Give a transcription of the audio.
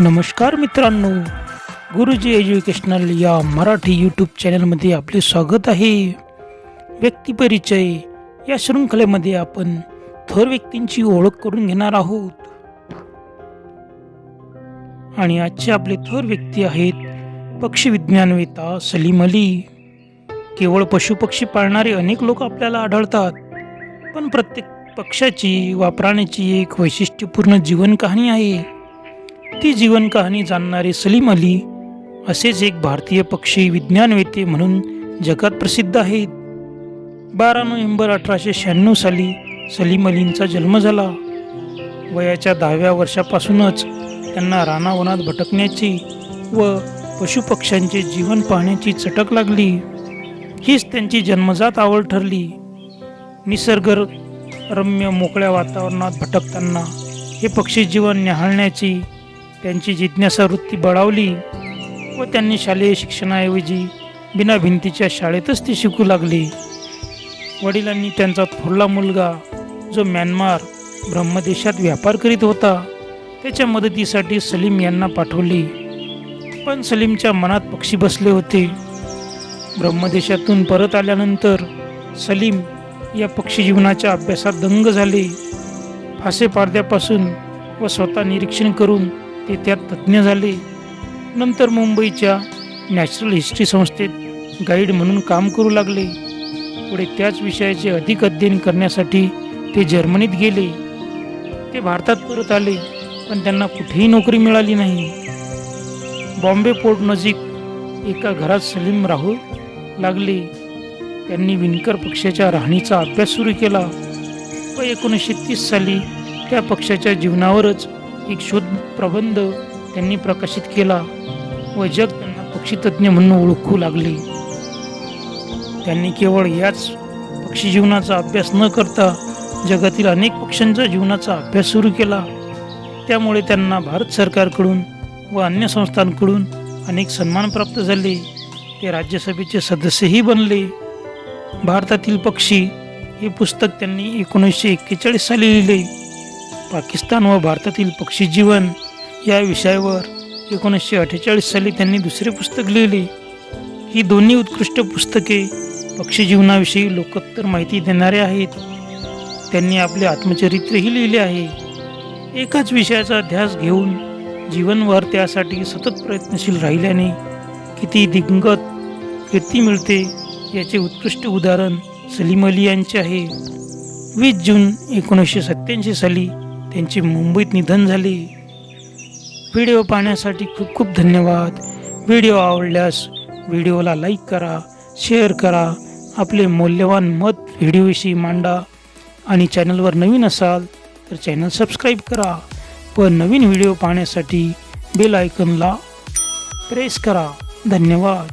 नमस्कार मित्रांनो. गुरुजी एज्युकेशनल या मराठी यूट्यूब चॅनलमध्ये आपले स्वागत आहे. व्यक्तिपरिचय या शृंखलेमध्ये आपण थोर व्यक्तींची ओळख करून घेणार आहोत. आणि आजचे आपले थोर व्यक्ती आहेत पक्षी विज्ञानवेता सलीम अली. केवळ पशुपक्षी पाळणारे अनेक लोक आपल्याला आढळतात पण प्रत्येक पक्षाची वा प्राण्याची एक वैशिष्ट्यपूर्ण जीवन कहाणी आहे. ती जीवन कहाणी जाणणारे सलीम अली असेच एक भारतीय पक्षी विज्ञानवेते म्हणून जगात प्रसिद्ध आहेत. बारा नोव्हेंबर अठराशे शहाण्णव साली सलीम अलींचा जन्म झाला. वयाच्या दहाव्या वर्षापासूनच त्यांना रानावनात भटकण्याची व पशुपक्ष्यांचे जीवन पाहण्याची चटक लागली. हीच त्यांची जन्मजात आवड ठरली. निसर्ग रम्य मोकळ्या वातावरणात भटकताना हे पक्षी जीवन न्याहाळण्याची त्यांची जिज्ञासा वृत्ती बळावली व त्यांनी शालेय शिक्षणाऐवजी बिना भिंतीच्या शाळेतच ते शिकू लागले. वडिलांनी त्यांचा थोरला मुलगा जो म्यानमार ब्रह्मदेशात व्यापार करीत होता त्याच्या मदतीसाठी सलीम यांना पाठवले. पण सलीमच्या मनात पक्षी बसले होते. ब्रह्मदेशातून परत आल्यानंतर सलीम या पक्षी जीवनाच्या अभ्यासात दंग झाले. फासे पारद्यापासून व स्वतः निरीक्षण करून ते त्यात तज्ज्ञ झाले. नंतर मुंबईच्या नॅचरल हिस्ट्री संस्थेत गाईड म्हणून काम करू लागले. पुढे त्याच विषयाचे अधिक अध्ययन करण्यासाठी ते जर्मनीत गेले. ते भारतात परत आले पण त्यांना कुठेही नोकरी मिळाली नाही. बॉम्बे पोर्ट नजीक एका घरात सलीम राहू लागले. त्यांनी विणकर पक्षाच्या राहणीचा अभ्यास सुरू केला. व एकोणीसशे तीस साली त्या पक्षाच्या जीवनावरच एक शोध प्रबंध त्यांनी प्रकाशित केला व जग त्यांना पक्षीतज्ञ म्हणून ओळखू लागले. त्यांनी केवळ याच पक्षी जीवनाचा अभ्यास न करता जगातील अनेक पक्ष्यांच्या जीवनाचा अभ्यास सुरू केला. त्यामुळे त्यांना भारत सरकारकडून व अन्य संस्थांकडून अनेक सन्मान प्राप्त झाले. ते राज्यसभेचे सदस्यही बनले. भारतातील पक्षी हे पुस्तक त्यांनी एकोणीसशे एक्केचाळीस साली लिहिले. पाकिस्तान व भारतातील पक्षीजीवन या विषयावर एकोणीसशे अठ्ठेचाळीस साली त्यांनी दुसरे पुस्तक लिहिले. ही दोन्ही उत्कृष्ट पुस्तके पक्षीजीवनाविषयी लोकोत्तर माहिती देणारे आहेत. त्यांनी आपले आत्मचरित्रही लिहिले आहे. एकाच विषयाचा ध्यास घेऊन जीवनभर त्यासाठी सतत प्रयत्नशील राहिल्याने किती दिग्गत कीर्ती मिळते याचे उत्कृष्ट उदाहरण सलीम अली यांचे आहे. वीस जून एकोणीसशे सत्याऐंशी साली त्यांचे मुंबईत निधन झाले. व्हिडिओ पाहण्यासाठी खूप खूप धन्यवाद. व्हिडिओ आवडल्यास व्हिडिओला लाईक करा शेअर करा आपले मौल्यवान मत व्हिडिओविषयी मांडा. आणि चॅनलवर नवीन असाल तर चॅनल सबस्क्राईब करा. व नवीन व्हिडिओ पाहण्यासाठी बेल आयकनला प्रेस करा. धन्यवाद.